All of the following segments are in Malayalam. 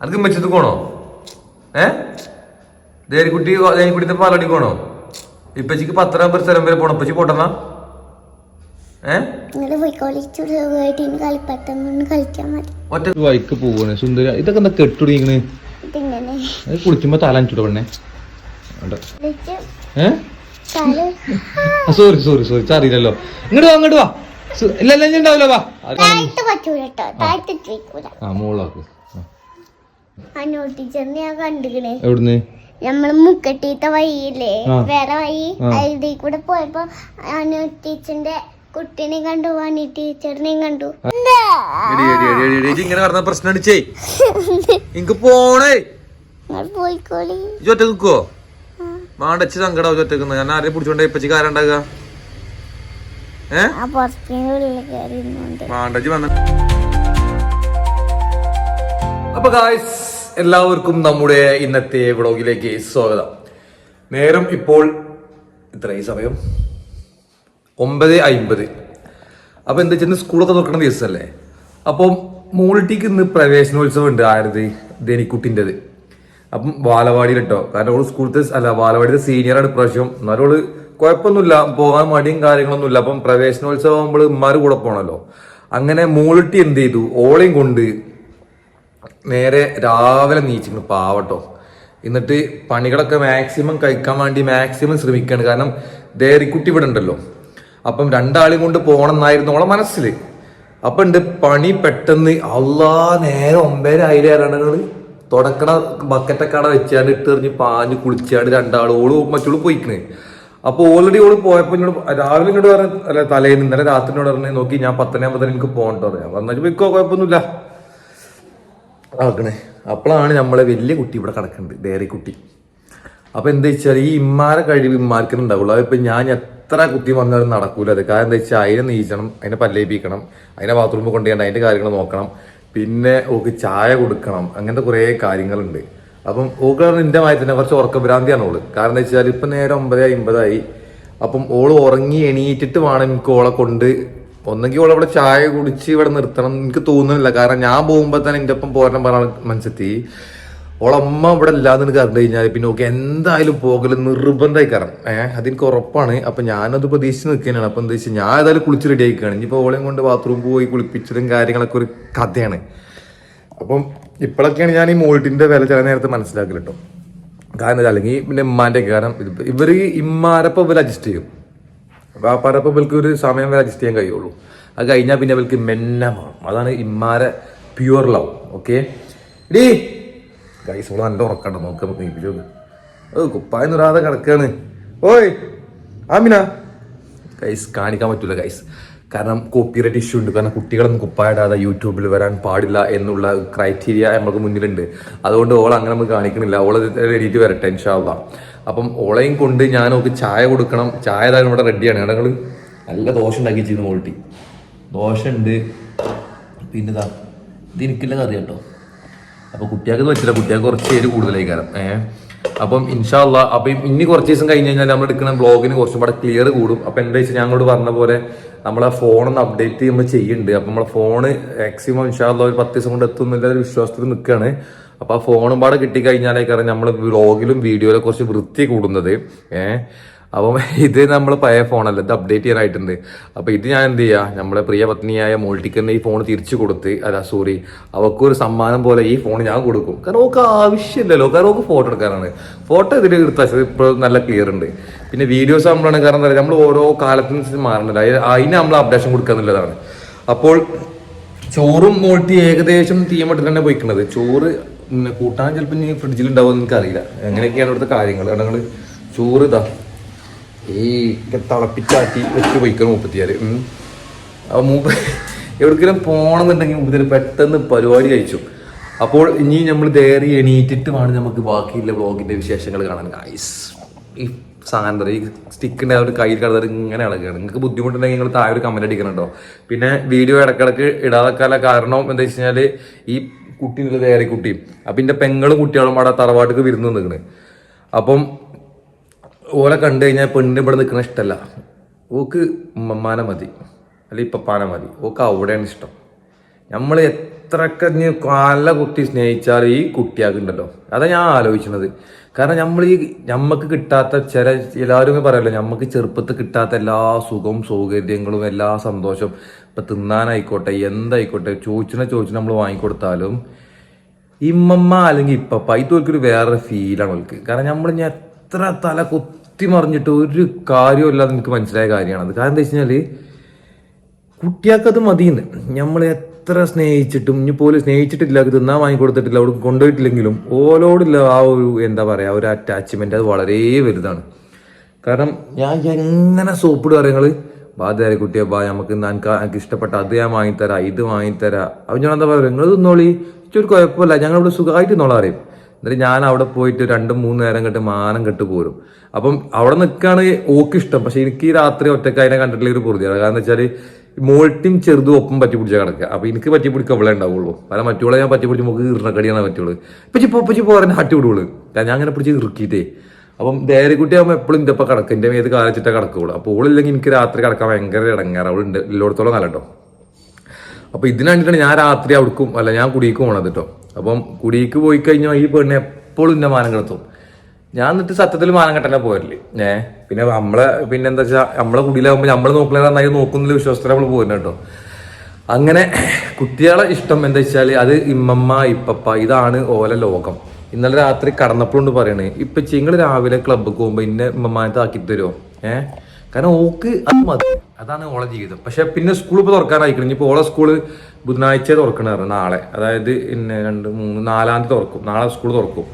അനക്ക് മെച്ചത്ത് പോണോ? ഏ? ദേരിക്കുട്ടി ദേരിക്കുട്ടിത്തെ പാലടി പോണോ? ഇപ്പച്ചിക്ക് പത്തനാപുരം സ്ഥലം വരെ പോണം. ഇപ്പച്ചി മതി. ഒറ്റ വൈക്ക് പോവാണ്. സുന്ദര ഇതൊക്കെ എന്താ കുളിക്കുമ്പോ തല അഞ്ചിട്ട് പെണ്ണേ. സോറി സോറി സോറി അറിയില്ലല്ലോ ഇങ്ങോട്ട് വാ ഇങ്ങോട്ട് വാ. ഇല്ല ഉണ്ടാവില്ല വാ. കാണും. ആ മോളാക്ക്. ടീച്ചറിനെ ഞാൻ കണ്ടുകണേ എവിടുന്ന്? നമ്മൾ മുക്കട്ടീത്ത വഴിയില്ലേ. വേറെ വഴി. അതിൽ കൂടെ പോയപ്പോ അനു ടീച്ചറിന്റെ കുട്ടീനെ കണ്ടു വാണി ടീച്ചറിനെയും കണ്ടു. ഇങ്ങനെ പറഞ്ഞ പ്രശ്നം എനിക്ക് പോണേ. പോയിക്കോളി. ഒറ്റ നിക്കോ? മാണ്ടച്ച് സങ്കടാവും ഒറ്റക്കുന്ന ഞാൻ ആരെ പിടിച്ചോണ്ട് ഇപ്പച്ചി കാരുണ്ടാകുക ഏ? ആ പുറത്തിനുള്ളിൽ കയറി ഇരുന്നുണ്ട് മാണ്ടച്ച് വന്ന. അപ്പൊ ഗായ്സ് എല്ലാവർക്കും നമ്മുടെ ഇന്നത്തെ വ്ളോഗിലേക്ക് സ്വാഗതം. നേരം ഇപ്പോൾ ഇത്ര ഈ സമയം? ഒമ്പത് അയിമ്പത്. അപ്പൊ എന്താ വെച്ചാൽ സ്കൂളൊക്കെ തുറക്കുന്ന ദിവസമല്ലേ അപ്പം മോളിറ്റിക്ക് ഇന്ന് പ്രവേശനോത്സവം ഉണ്ട് ആരത്? ധനിക്കുട്ടിന്റെത് അപ്പം ബാലവാടിയിൽ കേട്ടോ കാരണം ഓൾ സ്കൂളത്തെ അല്ല ബാലവാടിയിലെ സീനിയറാണ് ഇപ്രാവശ്യം. എന്നാലും ഓൾ കുഴപ്പമൊന്നുമില്ല. പോകാൻ മടിയും കാര്യങ്ങളൊന്നുമില്ല. അപ്പം പ്രവേശനോത്സവം ആകുമ്പോൾ ഉമ്മാര് കൂടെ പോകണമല്ലോ അങ്ങനെ മൂളിട്ടി എന്ത് ചെയ്തു? ഓളെയും കൊണ്ട് നേരെ രാവിലെ നീച്ചിരുന്നു പാവട്ടോ. എന്നിട്ട് പണികളൊക്കെ മാക്സിമം കഴിക്കാൻ വേണ്ടി മാക്സിമം ശ്രമിക്കണം. കാരണം ദേറിക്കുട്ടി ഇവിടെ ഉണ്ടല്ലോ. അപ്പം രണ്ടാളും കൊണ്ട് പോകണം എന്നായിരുന്നു ഓളെ മനസ്സിൽ അപ്പൊ ഉണ്ട് പണി പെട്ടെന്ന് അള്ളാ നേരെ ഒമ്പേര ആയിരം തുടക്കണ ബക്കറ്റൊക്കെ അവിടെ വെച്ചാണ്ട് ഇട്ടെറിഞ്ഞ് പാഞ്ഞ് കുളിച്ചാണ്ട് രണ്ടാളും ഓൾ മറ്റോൾ പോയിക്കണേ. അപ്പൊ ഓൾറെഡി ഓൾ പോയപ്പോ എന്നോട് രാവിലെ എന്നോട് പറഞ്ഞു അല്ല തലേന്ന് ഇന്നലെ രാത്രി പറഞ്ഞു നോക്കി ഞാൻ പത്തനാകുമ്പോ എനിക്ക് പോകണ്ടോ പറയാം. പറഞ്ഞു പോയിക്കോ കുഴപ്പമൊന്നുമില്ല. ആക്കണേ. അപ്പോഴാണ് നമ്മളെ വലിയ കുട്ടി ഇവിടെ കിടക്കുന്നത് ഡയറി കുട്ടി. അപ്പോൾ എന്താ വെച്ചാൽ ഈ ഇമ്മാരെ കഴിവ് ഇമ്മാർക്കേ ഉണ്ടാവുള്ളൂ. അതിപ്പോൾ ഞാൻ എത്ര കുത്തി വന്നാലും നടക്കൂല അത്. കാരണം എന്താ വെച്ചാൽ അതിനെ നീച്ചണം അതിനെ പല്ലേപ്പിക്കണം അതിനെ ബാത്റൂമിൽ കൊണ്ടുപോയി അതിന്റെ കാര്യങ്ങൾ നോക്കണം. പിന്നെ ഓക്ക് ചായ കൊടുക്കണം അങ്ങനത്തെ കുറേ കാര്യങ്ങളുണ്ട്. അപ്പം ഓക്ക് എന്റെ മാതിരി തന്നെ കുറച്ച് ഉറക്കഭ്രാന്തിയാണ് ഓൾ. കാരണം എന്താ വെച്ചാൽ ഇപ്പം നേരെ ഒമ്പത് അമ്പതായി അപ്പം ഓൾ ഉറങ്ങി എണീറ്റിട്ട് വേണം എനിക്ക് ഓളെ കൊണ്ട് ഒന്നെങ്കിൽ ഇവിടെ ചായ കുടിച്ച് ഇവിടെ നിർത്തണം. എനിക്ക് തോന്നുന്നില്ല. കാരണം ഞാൻ പോകുമ്പോ തന്നെ എന്റെ ഒപ്പം പോരണം പറഞ്ഞ മനസ്സെത്തി ഓളമ്മ ഇവിടെ ഇല്ലാന്ന് എനിക്ക് അറിഞ്ഞു കഴിഞ്ഞാൽ പിന്നെ ഓക്കെ എന്തായാലും പോകൽ നിർബന്ധമായി കാരണം. ഏഹ് അതെനിക്ക് ഉറപ്പാണ്. അപ്പൊ ഞാനത് പ്രതീക്ഷിച്ച് നിൽക്കാനാണ് അപ്പൊ എന്താ വെച്ചാൽ ഞാൻ ഏതായാലും കുളിച്ച് റെഡി ആയിക്കാണ്. ഇനിയിപ്പോ ഓളെയും കൊണ്ട് ബാത്റൂം പോയി കുളിപ്പിച്ചതും കാര്യങ്ങളൊക്കെ ഒരു കഥയാണ്. അപ്പം ഇപ്പോഴൊക്കെയാണ് ഞാൻ ഈ മോൾട്ടിന്റെ വില ചില നേരത്തെ മനസ്സിലാക്കൽ കേട്ടോ കാരണം അല്ലെങ്കിൽ പിന്നെ ഇമ്മാന്റെ കാരണം ഇവർ ഇമ്മാരപ്പം ഇവർ അഡ്ജസ്റ്റ് ചെയ്യും. വാപ്പാരപ്പം ഇവർക്ക് ഒരു സമയം വരെ അഡ്ജസ്റ്റ് ചെയ്യാൻ കഴിയുള്ളൂ. അത് കഴിഞ്ഞാൽ പിന്നെ ഇവർക്ക് മെന്നമാണ് അതാണ് ഇമ്മാരെ പ്യുവർ ലവ് ഓക്കെ ഡീ ഗൈസ് ഓൾ നല്ല ഉറക്കണ്ട നോക്ക് നീപ്പിച്ചു കുപ്പായ കിടക്കാണ്. ഓയ് ആമിന. ഗൈസ് കാണിക്കാൻ പറ്റൂല ഗൈസ് കാരണം കോപ്പിറൈറ്റ് ഇഷ്യൂ ഉണ്ട്. കാരണം കുട്ടികളൊന്നും കുപ്പായിടാതെ യൂട്യൂബിൽ വരാൻ പാടില്ല എന്നുള്ള ക്രൈറ്റീരിയ നമുക്ക് മുന്നിലുണ്ട്. അതുകൊണ്ട് ഓൾ അങ്ങനെ നമുക്ക് കാണിക്കണില്ല. ഓൾ റെഡിയിട്ട് വരട്ടെ ഇൻഷാല്ല അപ്പം ഓളയും കൊണ്ട് ഞാൻ ഓക്ക് ചായ കൊടുക്കണം. ചായ ഏതായാലും ഇവിടെ റെഡിയാണ് ഞങ്ങൾ നല്ല ദോശ ഉണ്ടാക്കി ചെയ്യുന്ന മോൾട്ടി ദോശ ഉണ്ട്. പിന്നെ ഇതാ ഇത് എനിക്കില്ല കറി കേട്ടോ. അപ്പൊ കുട്ടികൾക്ക് പറ്റില്ല. കുട്ടികൾക്ക് കുറച്ച് പേര് കൂടുതലായി കാരണം ഏഹ് അപ്പം ഇൻഷാല്ല അപ്പൊ ഇനി കുറച്ച് ദിവസം കഴിഞ്ഞ് കഴിഞ്ഞാൽ നമ്മൾ എടുക്കുന്ന ബ്ലോഗിന് കുറച്ചും കൂടെ ക്ലിയർ കൂടും. അപ്പം എന്താ വെച്ചാൽ ഞങ്ങളോട് പറഞ്ഞ പോലെ നമ്മളെ ഫോണൊന്ന് അപ്ഡേറ്റ് ചെയ്യുമ്പോൾ ചെയ്യുന്നുണ്ട് അപ്പം നമ്മളെ ഫോണ് മാക്സിമം ഇൻഷാല്ല ഒരു പത്ത് ദിവസം കൊണ്ട് എത്തുന്നില്ല ഒരു വിശ്വാസത്തിൽ നിൽക്കുകയാണ് അപ്പൊ ആ ഫോണും പാടെ കിട്ടിക്കഴിഞ്ഞാലേ കാരണം നമ്മൾ വ്ളോഗിലും വീഡിയോയിലും കുറച്ച് വൃത്തി കൂടുന്നത്. ഏഹ് അപ്പം ഇത് നമ്മൾ പഴയ ഫോണല്ല ഇത് അപ്ഡേറ്റ് ചെയ്യാനായിട്ടുണ്ട്. അപ്പൊ ഇത് ഞാൻ എന്ത് ചെയ്യാ? നമ്മളെ പ്രിയ പത്നിയായ മോൾട്ടിക്ക് ഈ ഫോൺ തിരിച്ചു കൊടുത്ത് അല്ല സോറി അവക്കൊരു സമ്മാനം പോലെ ഈ ഫോൺ ഞാൻ കൊടുക്കും. കാരണം ഓക്ക് ആവശ്യമില്ലല്ലോ. കാരണം ഓക്ക് ഫോട്ടോ എടുക്കാനാണ്. ഫോട്ടോ ഇതിൽ എടുത്താൽ ഇപ്പോൾ നല്ല ക്ലിയർ ഉണ്ട്. പിന്നെ വീഡിയോസ് നമ്മളാണ് കാരണം എന്താ നമ്മൾ ഓരോ കാലത്തിന് മാറുന്നില്ല അതിന് നമ്മൾ അപ്ഡേഷൻ കൊടുക്കുക എന്നുള്ളതാണ്. അപ്പോൾ ചോറും മോൾട്ടി ഏകദേശം തീമട്ടിൽ തന്നെ പോയിക്കുന്നത് ചോറ് പിന്നെ കൂട്ടാൻ ചിലപ്പോൾ ഇനി ഫ്രിഡ്ജിൽ ഉണ്ടാവുമെന്ന് എനിക്കറിയില്ല. എങ്ങനെയൊക്കെയാണ് ഇവിടുത്തെ കാര്യങ്ങൾ ഞങ്ങൾ ചൂറ് ഇതാ. ഈ തിളപ്പിച്ചാട്ടി വെച്ച് പോയിക്കണം മുപ്പത്തിയാൽ അപ്പോൾ അപ്പൊ മൂപ്പ എവിടെക്കെങ്കിലും പോകണമെന്നുണ്ടെങ്കിൽ മുപ്പത്തിയാൽ പെട്ടെന്ന് പരിപാടി കഴിച്ചു. അപ്പോൾ ഇനി നമ്മൾ ദേറി എണീറ്റിട്ട് വേണം നമുക്ക് ബാക്കിയുള്ള വ്ളോഗിന്റെ വിശേഷങ്ങൾ കാണാൻ. ഗൈസ് ഈ സാധനം ഈ സ്റ്റിക്കിന്റെ ആ ഒരു കയ്യിൽ കടന്നത് ഇങ്ങനെ ഇളകുകയാണ് നിങ്ങൾക്ക് ബുദ്ധിമുട്ടുണ്ടെങ്കിൽ നിങ്ങൾ താഴെ ഒരു കമന്റ് അടിക്കണുണ്ടോ പിന്നെ വീഡിയോ ഇടക്കിടക്ക് ഇടാതെക്കാല കാരണം എന്താ വെച്ച് കഴിഞ്ഞാൽ ഈ കുട്ടി എന്നുള്ളത് വേറെ കുട്ടിയും അപ്പം എന്റെ പെങ്ങളും കുട്ടികളും അവിടെ തറവാട്ടിക്ക് വിരുന്ന് നിൽക്കണ് അപ്പം ഓലെ കണ്ടു കഴിഞ്ഞാൽ പെണ്ണിന് ഇവിടെ നിൽക്കണ ഇഷ്ടമല്ല ഓക്ക് ഉമ്മമാനെ മതി. അല്ലെങ്കിൽ ഇപ്പപ്പാനെ മതി. ഓക്ക് അവിടെയാണ് ഇഷ്ടം. നമ്മൾ എത്രയൊക്കെ നീ നല്ല കുട്ടി സ്നേഹിച്ചാൽ ഈ കുട്ടിയാക്കുണ്ടല്ലോ അതാ ഞാൻ ആലോചിക്കുന്നത്. കാരണം നമ്മൾ ഈ നമുക്ക് കിട്ടാത്ത ചില എല്ലാവരും പറയല്ലോ നമുക്ക് ചെറുപ്പത്തിൽ കിട്ടാത്ത എല്ലാ സുഖവും സൗകര്യങ്ങളും എല്ലാ സന്തോഷവും ഇപ്പം തിന്നാനായിക്കോട്ടെ എന്തായിക്കോട്ടെ ചോദിച്ചിനെ ചോദിച്ചു നമ്മൾ വാങ്ങിക്കൊടുത്താലും ഇമ്മമ്മ അല്ലെങ്കിൽ ഇപ്പപ്പ ഇത് ഒരു വേറെ ഫീലാണ് അവൾക്ക് കാരണം നമ്മൾ ഞാൻ എത്ര തല കുത്തി മറിഞ്ഞിട്ട് ഒരു കാര്യമില്ലാതെ എനിക്ക് മനസ്സിലായ കാര്യമാണത് കാരണം എന്താ വെച്ച് കഴിഞ്ഞാൽ കുട്ടിയാക്കത് മതിയെന്ന്. നമ്മൾ എത്ര സ്നേഹിച്ചിട്ടും ഇനി പോലും സ്നേഹിച്ചിട്ടില്ല തിന്നാൻ വാങ്ങിക്കൊടുത്തിട്ടില്ല അവിടെ കൊണ്ടുപോയിട്ടില്ലെങ്കിലും ഓലോടുള്ള ആ ഒരു എന്താ പറയാ ഒരു അറ്റാച്ച്മെന്റ് അത് വളരെ വലുതാണ്. കാരണം ഞാൻ എങ്ങനെ സോപ്പിട് കാര്യങ്ങൾ ബാ ദേരെ കുട്ടിയെ ബാ നമുക്ക് എനിക്ക് ഇഷ്ടപ്പെട്ട അത് ഞാൻ വാങ്ങിത്തരാം ഇത് വാങ്ങിത്തരാം. അപ്പം ഞാൻ എന്താ പറയുക നിങ്ങൾ തിന്നോളി. ഒരു കുഴപ്പമില്ല ഞങ്ങൾ ഇവിടെ സുഖമായിട്ട് തിന്നോളാം അറിയും. എന്നിട്ട് ഞാൻ അവിടെ പോയിട്ട് രണ്ടും മൂന്ന് നേരം കെട്ട് മാനം കെട്ട് പോരും. അപ്പം അവിടെ നിൽക്കുകയാണ് ഓക്ക് ഇഷ്ടം. പക്ഷെ എനിക്ക് ഈ രാത്രി ഒറ്റക്കായനെ അതിനെ കണ്ടിട്ടുള്ള ഒരു പൊറുതിയാണ് കാരണം എന്താ മോൾട്ടിയും ചെറുതും ഒപ്പം പറ്റി പിടിച്ചാൽ കിടക്കുക. അപ്പോൾ എനിക്ക് പറ്റി പിടിക്കുക അവളെ ഉണ്ടാവുള്ളൂ. പല മറ്റുള്ള ഞാൻ പറ്റി പിടിച്ച് നമുക്ക് ഇറക്കടിയാണ് പറ്റുള്ളൂ ഇപ്പച്ചി പോ ഇപ്പച്ചി പോരാൻ ഹട്ടി വിടുള്ളൂ. കാരണം ഞാൻ അങ്ങനെ പിടിച്ച് ഇറുക്കിയിട്ടേ. അപ്പം ദേരിക്കുട്ടി ആകുമ്പോൾ എപ്പോഴും ഇതിപ്പം കിടക്കും. എന്റെ മേത് കാലച്ചിട്ടേ കിടക്കുള്ളൂ. അപ്പോൾ ഓളില്ലെങ്കിൽ എനിക്ക് രാത്രി കിടക്കാൻ ഭയങ്കര ഇടങ്ങാറ്. അവൾ ഉണ്ട് എല്ലായിടത്തോളം കാലട്ടോ അപ്പോൾ ഇതിന് വേണ്ടിയിട്ടാണ് ഞാൻ രാത്രി അവിടേക്കും അല്ല ഞാൻ കുടിയേക്ക് പോണത് കേട്ടോ അപ്പം കുടിക്ക് പോയി കഴിഞ്ഞാൽ ഈ പെണ്ണ് എപ്പോഴും എന്റെ മാനം കിടത്തും. ഞാൻ എന്നിട്ട് സത്യത്തിൽ മാനം കെട്ടന്നെ പോരല്ലേ ഏ? പിന്നെ നമ്മളെ പിന്നെ എന്താ വെച്ചാൽ നമ്മളെ കുടിയിലാകുമ്പോൾ നമ്മൾ നോക്കുന്ന നന്നായി നോക്കുന്നില്ല വിശ്വാസത്തിൽ നമ്മൾ പോരുന്ന കേട്ടോ. അങ്ങനെ കുട്ടികളെ ഇഷ്ടം എന്താ വെച്ചാൽ അത് ഇമ്മമ്മ ഇപ്പപ്പ ഇതാണ് ഓല ലോകം. ഇന്നലെ രാത്രി കടന്നപ്പോഴുണ്ട് പറയണേ ഇപ്പൊ ചിങ്ങൾ രാവിലെ ക്ലബ്ബിൽ പോകുമ്പോ ഇന്ന ഇമ്മമാനത്ത് ആക്കി തരുമോ ഏഹ് കാരണം ഓക്ക് അത് മതി. അതാണ് ഓളെ ജീവിതം. പക്ഷെ പിന്നെ സ്കൂൾ ഇപ്പൊ തുറക്കാനായിക്കണം. ഇപ്പൊ ഓളെ സ്കൂൾ ബുധനാഴ്ച തുറക്കണായിരുന്നു നാളെ. അതായത് പിന്നെ രണ്ട് മൂന്ന് നാലാം തീയതി തുറക്കും. നാളെ സ്കൂൾ തുറക്കും.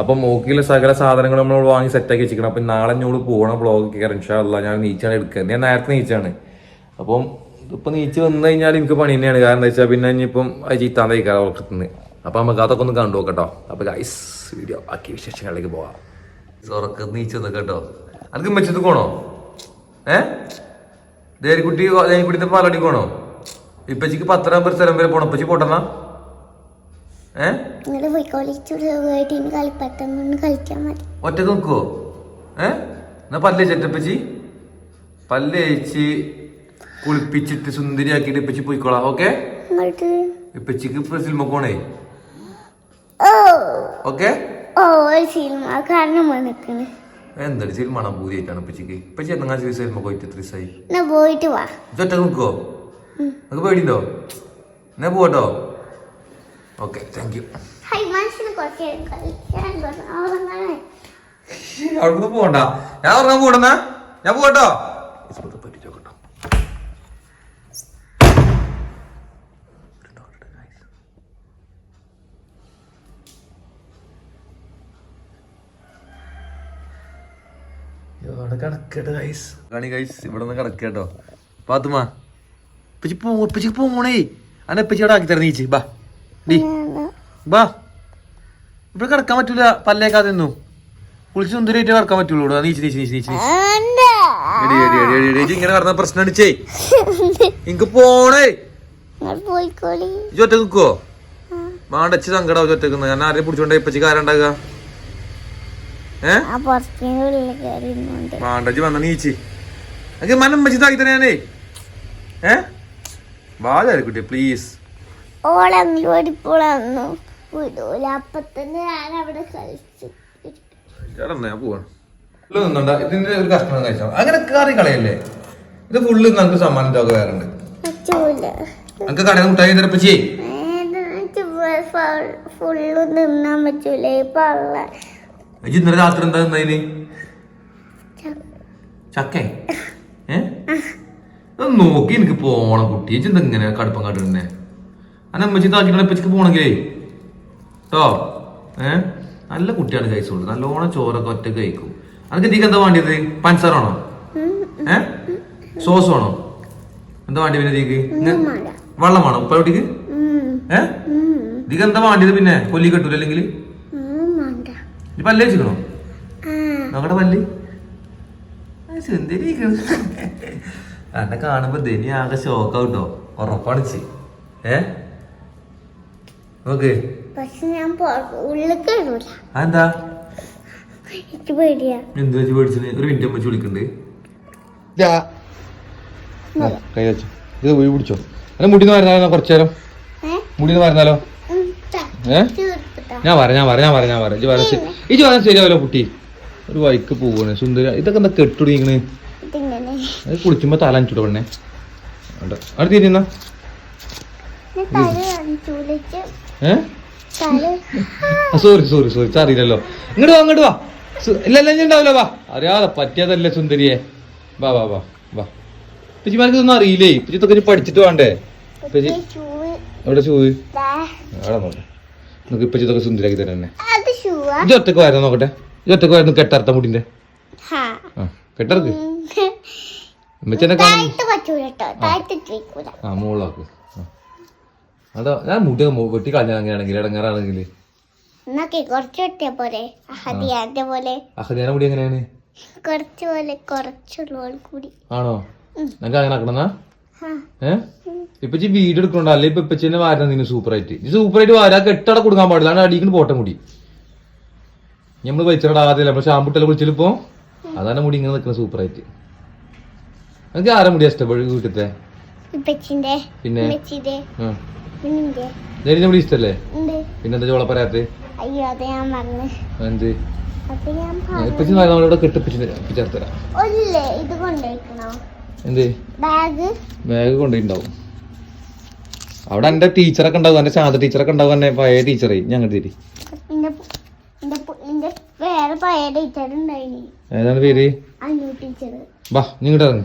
അപ്പം മോക്കിലെ സകല സാധനങ്ങൾ നമ്മൾ വാങ്ങി സെറ്റാക്കി വെച്ചിരിക്കണം. അപ്പം നാളെ ഞോട് പോകണ ബ്ലോഗ് കയറി ഇൻഷാല്ല ഞാൻ നീച്ചാണ് എടുക്കുക ഞാൻ നേരത്തെ നീച്ചാണ്. അപ്പം ഇപ്പൊ നീച്ച് വന്നു കഴിഞ്ഞാൽ എനിക്ക് പണി തന്നെയാണ്. കാരണം എന്താ വെച്ചാൽ പിന്നെ ഇനിയിപ്പം അത് ചീത്താൻ തയ്ക്കാറ് ഉറക്കത്തുനിന്ന് അപ്പൊ നമുക്ക് അതൊക്കെ ഒന്ന് കണ്ടു നോക്കട്ടോ. അപ്പൊ ഗൈസ് വീഡിയോ ബാക്കി വിശേഷങ്ങളിലേക്ക് പോവാം. നീച്ച് വന്നു കേട്ടോ. അനക്ക് മെച്ചത്ത് പോണോ? ഏ? ദേരിക്കുട്ടി ദേരിക്കുട്ടിത്തെ പാലടി പോണോ? ഇപ്പച്ചിക്ക് പത്തനാപുര സ്ഥലം വരെ പോണം. ഇപ്പച്ചി പോട്ടെന്നാ ഏ നിങ്ങൾ പോയിക്കോളി ചുരുവായിട്ട് ഇനി കളിപ്പറ്റം കൊണ്ട് കളിക്കാൻ മതി ഒറ്റയ്ക്ക് നിൽക്കുവോ ഏ? എന്നാ പല്ല് ചെറ്റപ്പച്ചി പല്ല് അയച്ച് കുളിപ്പിച്ചിട്ട് സുന്ദരിയാക്കിട്ട് ഇപ്പച്ചി പോയിക്കോളാം ഓക്കെ? ഇപ്പച്ചിക്ക് ഇപ്പൊ സിനിമ പോണേ. ഓക്കെ? എന്താണ് സിനിമ. പൂതിയായിട്ടാണ് ഇപ്പച്ചിക്ക്? ഇപ്പച്ചി എന്നാ സിനിമ പോയിട്ട് പോയിട്ട് വാ. ഒറ്റ നിൽക്കുവോ നിനക്ക് പേടിയുണ്ടോ? എന്നാ പോട്ടോ ഓക്കെ താങ്ക് യു. അവിടുന്ന് പോകണ്ട ഞാൻ ഉറങ്ങാൻ പോകണ്ടെന്നാ ഞാൻ പോകട്ടോ. ഇവിടെ കിടക്കട്ടെ ഗൈസ് കാണി ഗൈസ് ഇവിടെ നിന്ന് കിടക്കട്ടോ പാത്തുമാ ഇപ്പച്ചി പോ ഇപ്പച്ചി പോണേ. അന്നെ ഇപ്പച്ചി ഇവിടെ ആക്കി തരണീച്ച് ബാ. ഡി. ബാ. ഇവിടെ കിടക്കാൻ പറ്റൂല. പല്ലേക്കാതെ നിന്നു കുളിച്ച് സുന്ദരിയായിട്ട് കിടക്കാൻ പറ്റുള്ളൂ ഇവിടെ. നീച്ച് നീച്ച് നീച്ച് നീച്ച് ഇങ്ങനെ കിടന്ന പ്രശ്നം അടിച്ചേ എനിക്ക് പോണേ. ഇജ്ജ് ഒറ്റ നിക്കോ? മാണ്ടച്ച് സങ്കടാവും ഒറ്റക്കുന്ന ഞാൻ ആരെയും പിടിച്ചോണ്ടേ ഇപ്പച്ചി കാരണ്ടാക മാണ്ടച്ച് വന്ന നീച്ച്. എനിക്ക് മനം വെച്ച് താക്കി തന്നെയാണേ ഏ? വാ കുട്ടി പ്ലീസ് വിടൂല. അപ്പൊ തന്നെ ഞാൻ അവിടെ കളിച്ചു ഞാൻ പോവാണ്. ഇതിന്റെ ഒരു കഷ്ണം കഴിച്ചോ അങ്ങനെ കറി കളയല്ലേ? ഇത് ഫുള്ള് നമുക്ക് സമ്മാനം ചോക്ക് വേറെ നമുക്ക് കടയിൽ മുട്ടായി തരപ്പച്ചേ ഫുള്ള് തിന്നാൻ പറ്റൂല. ഈ പള്ള ഇജ്ജ് ഇന്നലെ രാത്രി എന്താ തിന്നതിന്? ചക്കേ? ഏ? നോക്കി എനിക്ക് പോണം കുട്ടി. ചിന്ത ഇങ്ങനെ കടുപ്പം കാട്ടുന്നേ അന്നെ അമ്മച്ചി താക്കിക്കണ ഇപ്പച്ചിക്ക് പോകണമെങ്കിലേ കേട്ടോ ഏ? നല്ല കുട്ടിയാണ് കഴിച്ചോളൂ നല്ലോണം ചോറൊക്കെ ഒറ്റ കഴിക്കും. അതൊക്കെ ഇതിക്ക് എന്താ വേണ്ടിയത്? പഞ്ചസാറാണോ ഏ? സോസ് വേണോ? എന്താ വേണ്ടി പിന്നെ ഇതിക്ക്. വെള്ളം വേണോ ഉപ്പ കുട്ടിക്ക്? ഏ? ഇതിക്ക് എന്താ വേണ്ടിയത് പിന്നെ? കൊല്ലി കെട്ടൂല അല്ലെങ്കിൽ. ഇത് പല്ലേ വെച്ചിക്കണോ നോക്കട്ടെ പല്ല്? സുന്ദരി എന്നെ കാണുമ്പോ ധനി ആകെ ഷോക്കാവും കേട്ടോ ഉറപ്പണിച്ച് ഏ? നോക്ക് പക്ഷെ ഞാൻ പുറ- ഉള്ളിൽ കയറൂല അതെന്താ? എനിക്ക് പേടിയാ. എന്ത് വെച്ച് പേടിച്ചിന് ഒരു മിനിറ്റ് വെച്ച് വിളിക്കണ്ട്. കൈ വെച്ചോ. ഇത് പോയി പിടിച്ചോ. അല്ല മുടി വരുന്ന കുറച്ചു നേരം? ഏ? മുടി ഒന്ന് പറഞ്ഞാലോ ഉം, ത, ഏ? ഞാൻ ഞാൻ ഞാൻ ഞാൻ വരാൻ ശരിയാവല്ലോ കുട്ടി? ഒരു വൈക്ക് പോവാണ്. സുന്ദര ഇതൊക്കെ എന്താ കെട്ടുടിങ്ങനെ കുളിക്കുമ്പോ തല അഞ്ചുട പെണ്ണേ. അവിടെ തിരിയുന്ന ഞാൻ തല കാണിച്ചൂലിച്ച് ഏഹ് തല സോറി സോറി സോറി അറിയില്ലല്ലോ ഇങ്ങോട്ട് വാ ഇങ്ങോട്ട് വാ. ഇല്ല ഇല്ല ഉണ്ടാവില്ല. വാ. അറിയാതെ പറ്റിയതല്ലേ സുന്ദരിയെ. വാ വാ വാ വാ. പിച്ചിമാർക്ക് ഇതൊന്നും അറിയില്ലേ? പിച്ചിത്തൊക്കെ ഇനി പഠിച്ചിട്ട് വേണ്ടേ? പിച്ചി എവിടെ ദാ. അവിടെ നോക്കാം. നമുക്ക് ഇപ്പൊ ഇതൊക്കെ സുന്ദരിയാക്കി തരണേ ഇത് ഒറ്റയ്ക്ക് വരുന്ന നോക്കട്ടെ? ഇത് ഒറ്റയ്ക്ക് വരുന്നു കെട്ടർത്ത മുടിന്റെ? കെട്ടർക്ക് ആ മുകളിലാക്ക് ആ. അതാ ഞാൻ മുടി വെട്ടി കളഞ്ഞാണെങ്കിൽ ഇടങ്ങാറാണെങ്കിൽ. കുറച്ച് വെട്ടിയ പോലെ പോലെ മുടി എങ്ങനെയാണ്? കുറച്ച് പോലെ കൂടി. ആണോ? ഞങ്ങൾക്ക് അങ്ങനെ ആക്കണമെന്നാ ഹാ ഏഹ് ഇപ്പച്ചി വീട് എടുക്കണോ അല്ലെ ഇപ്പൊ ഇപ്പച്ചെന്നെ വാരണം നീ സൂപ്പറായിട്ട്? ഇത് സൂപ്പറായിട്ട് വാരാ. കെട്ടട കൊടുക്കാൻ പാടില്ല. ആണ് അടിക്കുന്ന പോട്ടം മുടി. നമ്മൾ വലിച്ചട ആദ്യം നമ്മൾ ഷാമ്പുട്ടല്ല കുളിച്ചിലിപ്പോ അതാണ് മുടി ഇങ്ങനെ നിൽക്കുന്നത് സൂപ്പറായിട്ട്. എനിക്ക് ആരാ മുടി ഇഷ്ടപ്പെടും വീട്ടിലത്തെ പിന്നെ? ധൈര്യം ഇഷ്ടല്ലേ? പിന്നെന്താ ചോള പറയാത്തെ എന്ത്? ബാഗ്? അവിടെ എന്റെ ടീച്ചറൊക്കെ ഉണ്ടാവും എന്റെ ശാന്ത ടീച്ചറൊക്കെ ഉണ്ടാവും എന്നെ പഴയ ടീച്ചറേ ഞങ്ങൾ തിരി ഏതാണ് പേര്? വാ ഇറങ്ങ്.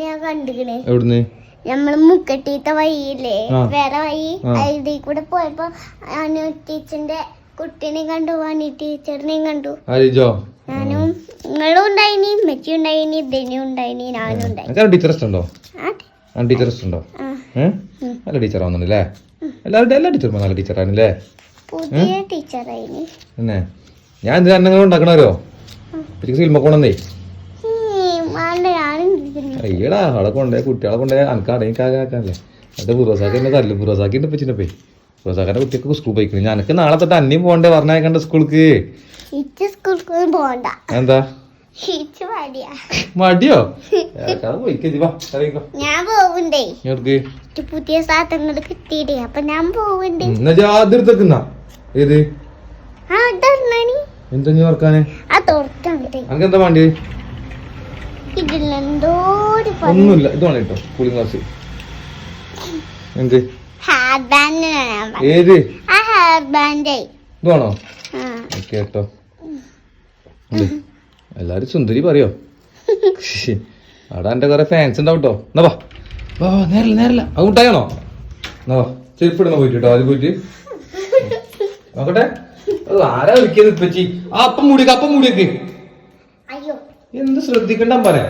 ഞാൻ കണ്ടുകണേ എവിടുന്ന്? നമ്മൾ മുക്കട്ടീത്ത വഴിയില്ലേ. വേറെ വഴി. അതിൽ കൂടെ പോയപ്പോ അനു ടീച്ചറിന്റെ കുട്ടീനെ കണ്ടു വാണി ടീച്ചറിനെയും കണ്ടു. ഞാനും നിങ്ങളും ഉണ്ടായിനി മെച്ചി ഉണ്ടായിനി ധനു ഉണ്ടായിനി ഞാനും ഉണ്ടായി ടീച്ചർ ഇഷ്ടമുണ്ടോ? ടീച്ചർ ഇഷ്ടമുണ്ടോ. നല്ല ടീച്ചർ ആവുന്നുണ്ടല്ലേ? എല്ലാവരുടെ എല്ലാ ടീച്ചർമാരും നല്ല ടീച്ചറാണല്ലേ പുതിയ ടീച്ചറായിനി. ഞാൻ എന്തിനാ ഉണ്ടാക്കണോ എനിക്ക് സിനിമ ഇരിക്കുന്നു. അയ്യടാ അവിടെ കൊണ്ടേ കുട്ടികളെ കൊണ്ടേ അനക്ക് അടങ്ങിക്കാക്കാല്ലേ അത് പുറസാക്കി എന്നെ തല്ലു? പുറസാക്കി ഉണ്ട് പറ്റിനപ്പേ പോയി ബുറോസാക്കിന്റെ കുട്ടിയൊക്കെ സ്കൂൾ പോയിക്കണു. ഞാനൊക്കെ നാളെ തൊട്ട് അന്യം പോകണ്ടേ പറഞ്ഞേക്കണ്ട സ്കൂൾക്ക്? എന്താ? മടിയാ. ഞാൻ പോവുണ്ടേ. പുതിയ സാധനങ്ങൾ കിട്ടിയിട്ടേ അപ്പൊ ഞാൻ പോവുണ്ട്. എന്നാ ഏത്? എന്താ വണ്ടി ഓർക്കാന് ആ എന്താ ഒന്നുമില്ല ഇതാണ് കേട്ടോ കൂളിംഗ് ഗ്ലാസ് എന്ത്. ഏത്? ആ ഹെയർ ബാൻഡേ ഇത് ആ. കേട്ടോ. എല്ലാരും സുന്ദരി പറയോ? അവിടെ എന്റെ കുറെ ഫാൻസ് ഉണ്ടാവും കേട്ടോ എന്നാ വാ. നേരല്ല നേരല്ല. അത് മുട്ടായാണോ എന്നാ ചെരുപ്പിടുന്ന ചെരുപ്പിടണ പോയിട്ട് കേട്ടോ പോയിട്ട്. നോക്കട്ടെ. ആരാ വിളിക്കുന്നത് ഇപ്പച്ചി? അപ്പം മൂടിയൊക്കെ അപ്പം മൂടിയൊക്കെ. എന്ത് ശ്രദ്ധിക്കണ്ട പറയാ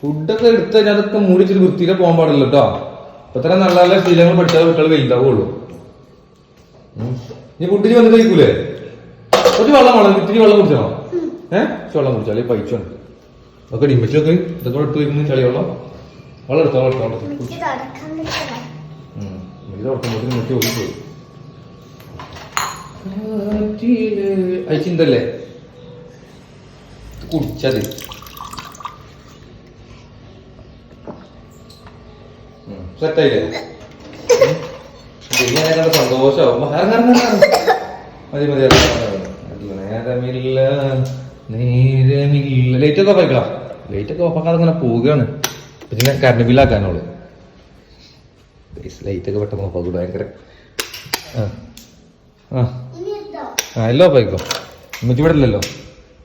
ഫുഡൊക്കെ എടുത്ത് കഴിഞ്ഞാൽ അതൊക്കെ മൂടിച്ചിട്ട് വൃത്തിയിലെ പോകാൻ പാടില്ല കേട്ടോ ഇപ്പൊ തന്നെ നല്ല നല്ല ശീലങ്ങൾ പഠിച്ചാൽ കുട്ടികൾ വലുതാവുള്ളൂ. ഇനി ഫുഡിന് വന്ന് കഴിക്കൂലേ? ഒരു വെള്ളം വേണം. ഇത്തിരി വെള്ളം കുടിച്ചോ? ഏഹ് വെള്ളം കുടിച്ചാലേ പൈച്ചുണ്ട് ഒക്കെ ഡിമ്പിച്ചൊക്കെ ഇതൊക്കെ എടുത്ത് വരുന്നു ചളി വെള്ളം വെള്ളം എടുത്തോ? വെള്ളം എടുത്തോ. ഇത് തുറക്കുമ്പോഴത്തേക്കും മുട്ടി ഓടിപ്പോയി. അയച്ചിന്തല്ലേ കുടിച്ചത് സെറ്റായില്ലേ നേരമില്ല. ലൈറ്റ് ഒക്കെ ഒക്കെ ഓഫാക്കാതെ ഇങ്ങനെ പോവുകയാണ്. പിന്നെ കറണ്ട് ബില്ലാക്കാനോൾ ലൈറ്റ് ഒക്കെ പെട്ടെന്ന് ഓഫാക്കും ഭയങ്കര. ആ. ആ. എല്ലാം ഓഫായിക്കോ? ഇവിടെ ഇല്ലല്ലോ?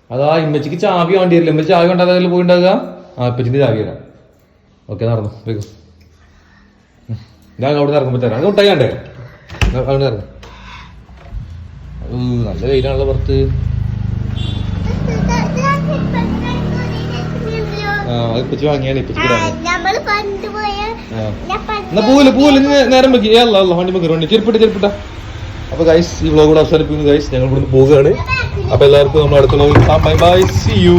അതാ ഇമ്മച്ചിക്ക് ചാവി വേണ്ടി വരില്ല ഇമ്മച്ചി ചാവി ഉണ്ടാകാതെ പോയിണ്ടാകുക ആ ഇപ്പച്ചിന്റെ ചാവി തരാം. ഓക്കെ നടന്നു പോയിക്കോ. ഞാൻ അവിടെ ഇറങ്ങുമ്പോൾ തരാം. അത് മുട്ടായിണ്ടേ അവിടെ ഇറങ്ങും നല്ല വെയിലാണല്ലോ പുറത്ത്. ഇപ്പച്ചി വാങ്ങിയാണ് ഇപ്പച്ചി എന്നാ പോവില്ല നേരം വെക്കി. അല്ല അല്ല വണ്ടി വെക്കി ചെരുപ്പിട്ട് ചെരുപ്പിട്ട. അപ്പൊ ഗൈസ് ഈ വ്ളോഗ് കൂടെ അവസാനിപ്പിക്കുന്നു ഗൈസ് ഞങ്ങൾ ഇവിടുന്ന് പോവുകയാണ്. അപ്പൊ എല്ലാവർക്കും നമ്മൾ അടുത്ത വ്ളോഗിൽ ബൈ ബൈ സി യു